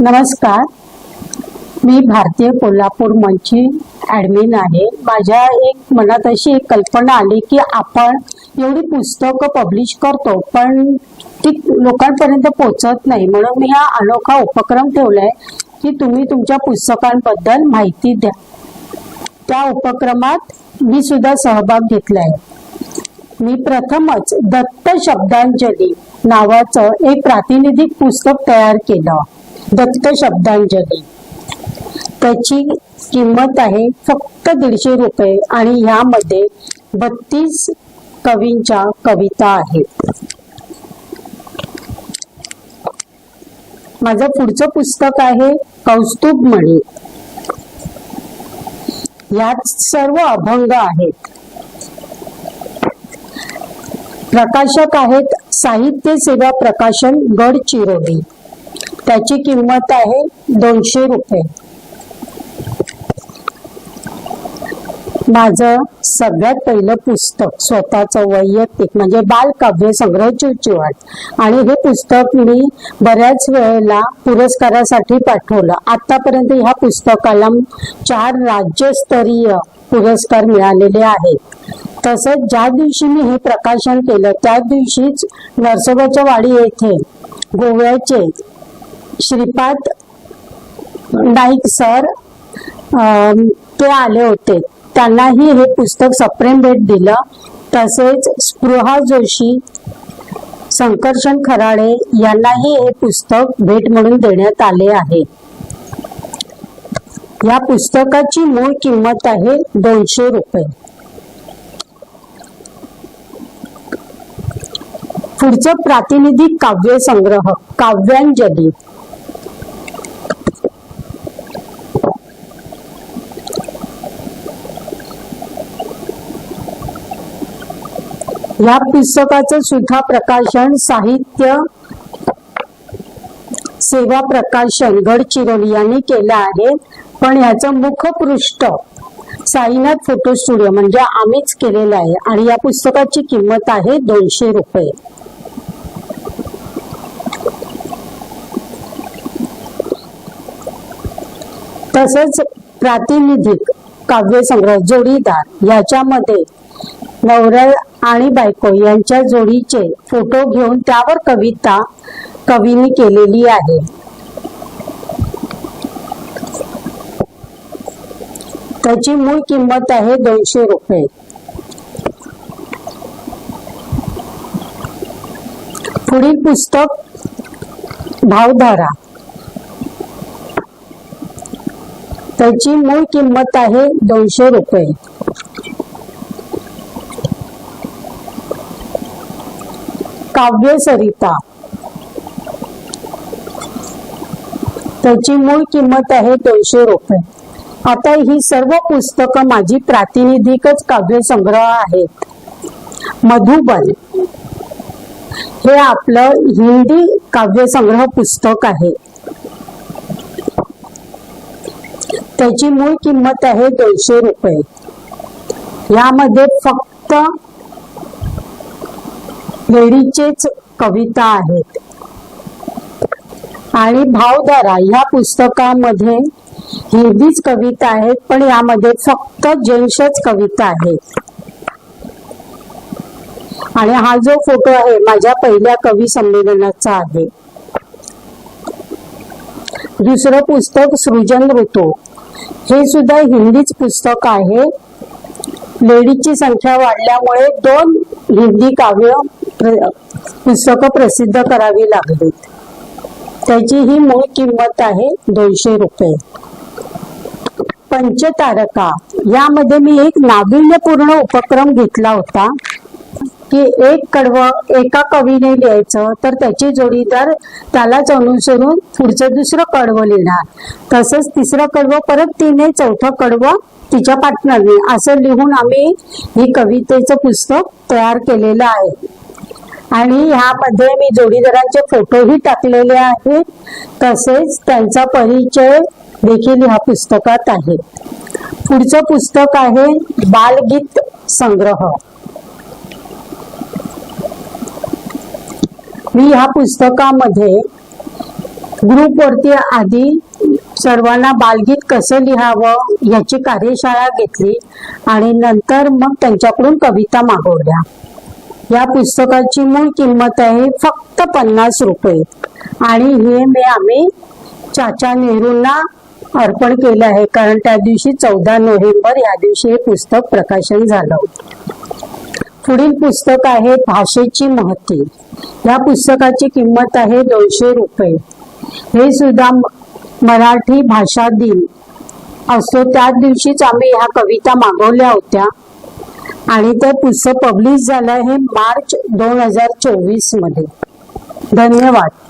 नमस्कार. मी भारतीय कोल्हापूर मंची ॲडमिन आहे. माझ्या एक मनात अशी एक कल्पना आली की आपण एवढी पुस्तकं पब्लिश करतो पण ती लोकांपर्यंत पोचत नाही. म्हणून मी हा अनोखा उपक्रम ठेवलाय की तुम्ही तुमच्या पुस्तकांबद्दल माहिती द्या. त्या उपक्रमात मी सुद्धा सहभाग घेतलाय. मी प्रथमच दत्त शब्दांजली नावाचं एक प्रातिनिधिक पुस्तक तयार केलं. दत्त शब्दांजली. त्याची किंमत आहे फक्त दीडशे रुपये आणि ह्यामध्ये बत्तीस कवींच्या कविता आहेत. माझं पुढचं पुस्तक आहे कौस्तुभ मणी यात सर्व अभंग आहेत. प्रकाशक आहेत साहित्य सेवा प्रकाशन गडचिरोली. त्याची किंमत आहे दोनशे रुपये. माझं सगळ्यात पहिलं पुस्तक स्वतःचं वैयक्तिक म्हणजे बालकाव्य संग्रह चिवचिवाट आणि हे पुस्तक मी बऱ्याच वेळेला पुरस्कारासाठी पाठवलं. आतापर्यंत ह्या पुस्तकाला चार राज्यस्तरीय पुरस्कार मिळालेले आहेत. तसंच ज्या दिवशी मी हे प्रकाशन केलं त्या दिवशीच नरसोबाच्या वाडी येथे गोव्याचे श्रीपाद नाईक सर ते आले होते. त्यांनाही हे पुस्तक सप्रेम भेट दिलं. तसेच स्पृहा जोशी संकर्षण खराडे यांनाही हे पुस्तक भेट म्हणून देण्यात आले आहे. या पुस्तकाची मूळ किंमत आहे दोनशे रुपये. पुढचं प्रातिनिधिक काव्य संग्रह काव्यांजली. या पुस्तकाचं सुद्धा प्रकाशन साहित्य सेवा प्रकाशन गडचिरोली यांनी केलं आहे. पण ह्याचं मुखपृष्ठ साईनाथ फोटो स्टुडिओ म्हणजे आम्हीच केलेलं आहे. आणि या पुस्तकाची किंमत आहे दोनशे रुपये. तसंच प्रातिनिधिक काव्यसंग्रह जोडीदार याच्यामध्ये नवरा आणि बायको यांच्या जोडीचे फोटो घेऊन त्यावर कविता कवीने केलेली आहे. त्याची मूळ किंमत आहे दोनशे रुपये. पुढील पुस्तक भावधारा. त्याची मूळ किंमत आहे दोनशे रुपये. काव्य सरिता त्याची मूळ किंमत आहे दोनशे रुपये. आता ही सर्व पुस्तकं माझी प्रातिनिधिकच काव्य संग्रह आहेत. मधुबन. हे आपलं हिंदी काव्य संग्रह पुस्तक आहे. त्याची मूळ किंमत आहे दोनशे रुपये. यामध्ये फक्त लेडीचेच कविता आहेत. आणि भावधारा ह्या पुस्तकामध्ये हिंदीच कविता आहेत पण यामध्ये फक्त जेंट्सच कविता आहेत. आणि हा जो फोटो आहे माझ्या पहिल्या कवी संमेलनाचा आहे. दुसरं पुस्तक सृजन ऋतू. हे सुद्धा हिंदीच पुस्तक आहे. लेडीजची संख्या वाढल्यामुळे दोन हिंदी काव्य पुस्तकं प्रसिद्ध करावी लागली. त्याची ही मूळ किंमत आहे दोनशे रुपये. पंचतारका. यामध्ये मी एक नाविन्यपूर्ण उपक्रम घेतला होता की एक कडवं एका कवीने लिहायचं तर त्याचे जोडीदार त्यालाच अनुसरून पुढचं दुसरं कडवं लिहिणार. तसंच तिसरं कडवं परत तिने चौथं कडवं तिच्या पार्टनरने असं लिहून आम्ही ही कवितेचं पुस्तक तयार केलेलं आहे. आणि ह्यामध्ये मी जोडीदारांचे फोटोही टाकलेले आहेत तसेच त्यांचा परिचय देखील ह्या पुस्तकात आहे. पुढचं पुस्तक आहे बालगीत संग्रह. मी ह्या पुस्तकामध्ये ग्रुपवरती आधी सर्वांना बालगीत कसं लिहावं याची कार्यशाळा घेतली आणि नंतर मग त्यांच्याकडून कविता मागवल्या. या पुस्तकाची मूळ किंमत आहे फक्त पन्नास रुपये. आणि हे मी आम्ही चाचा नेहरूंना अर्पण केलं आहे. कारण त्या दिवशी चौदा नोव्हेंबर या दिवशी हे पुस्तक प्रकाशन झालं. पुढील पुस्तक आहे भाषेची महती. या पुस्तकाची किंमत आहे दोनशे रुपये. हे सुद्धा मराठी भाषा दिन असतो. त्याच दिवशीच आम्ही ह्या कविता मागवल्या होत्या. आणि ते पुस्तक पब्लिश झालं हे मार्च दोन हजार चोवीसमध्ये. धन्यवाद.